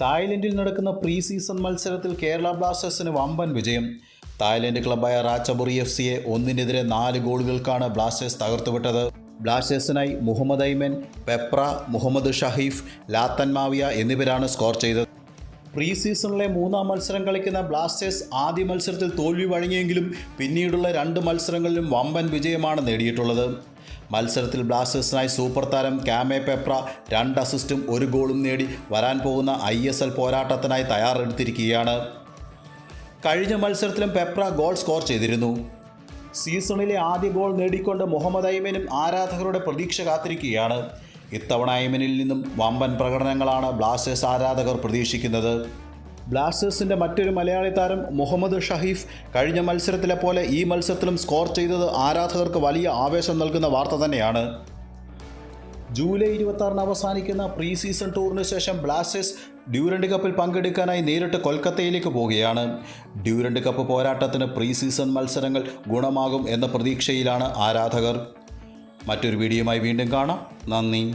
തായ്ലൻഡിൽ നടക്കുന്ന pre season മത്സരത്തിൽ കേരള ബ്ലാസ്റ്റേഴ്സിന് വമ്പൻ വിജയം. തായ്ലൻഡ് ക്ലബായ റാച്ചബുറി എഫ് സിയെ ഒന്നിനെതിരെ നാല് ഗോളുകൾക്കാണ് ബ്ലാസ്റ്റേഴ്സ് തകർത്തുവിട്ടത്. ബ്ലാസ്റ്റേഴ്സിനായി മുഹമ്മദ് ഐമൻ പെപ്ര മുഹമ്മദ് ഷഹീഫ് ലാത്തൻ മാവിയ എന്നിവരാണ് സ്കോർ ചെയ്തത്. പ്രീ സീസണിലെ മൂന്നാം മത്സരം കളിക്കുന്ന ബ്ലാസ്റ്റേഴ്സ് ആദ്യ മത്സരത്തിൽ തോൽവി വഴങ്ങിയെങ്കിലും പിന്നീടുള്ള രണ്ട് മത്സരങ്ങളിലും വമ്പൻ വിജയമാണ് നേടിയിട്ടുള്ളത്. മത്സരത്തിൽ ബ്ലാസ്റ്റേഴ്സിനായി സൂപ്പർ താരം കാമെ പെപ്ര രണ്ട് അസിസ്റ്റും ഒരു ഗോളും നേടി വരാൻ പോകുന്ന ഐ എസ് എൽ പോരാട്ടത്തിനായി തയ്യാറെടുത്തിരിക്കുകയാണ്. കഴിഞ്ഞ മത്സരത്തിലും പെപ്ര ഗോൾ സ്കോർ ചെയ്തിരുന്നു. സീസണിലെ ആദ്യ ഗോൾ നേടിക്കൊണ്ട് മുഹമ്മദ് ഐമനും ആരാധകരുടെ പ്രതീക്ഷ കാത്തിരിക്കുകയാണ്. ഇത്തവണ ഐമനിൽ നിന്നും വമ്പൻ പ്രകടനങ്ങളാണ് ബ്ലാസ്റ്റേഴ്സ് ആരാധകർ പ്രതീക്ഷിക്കുന്നത്. ബ്ലാസ്റ്റേഴ്സിന്റെ മറ്റൊരു മലയാളി താരം മുഹമ്മദ് ഷഹീഫ് കഴിഞ്ഞ മത്സരത്തിലെ പോലെ ഈ മത്സരത്തിലും സ്കോർ ചെയ്തത് ആരാധകർക്ക് വലിയ ആവേശം നൽകുന്ന വാർത്ത തന്നെയാണ്. ജൂലൈ ഇരുപത്തി അവസാനിക്കുന്ന പ്രീ സീസൺ ടൂറിന് ശേഷം ബ്ലാസ്റ്റേഴ്സ് ഡ്യൂറൻഡ് കപ്പിൽ പങ്കെടുക്കാനായി നേരിട്ട് കൊൽക്കത്തയിലേക്ക് പോവുകയാണ്. ഡ്യൂറൻഡ് കപ്പ് പോരാട്ടത്തിന് പ്രീ സീസൺ മത്സരങ്ങൾ ഗുണമാകും എന്ന പ്രതീക്ഷയിലാണ് ആരാധകർ. മറ്റൊരു വീഡിയോയുമായി വീണ്ടും കാണാം. നന്ദി.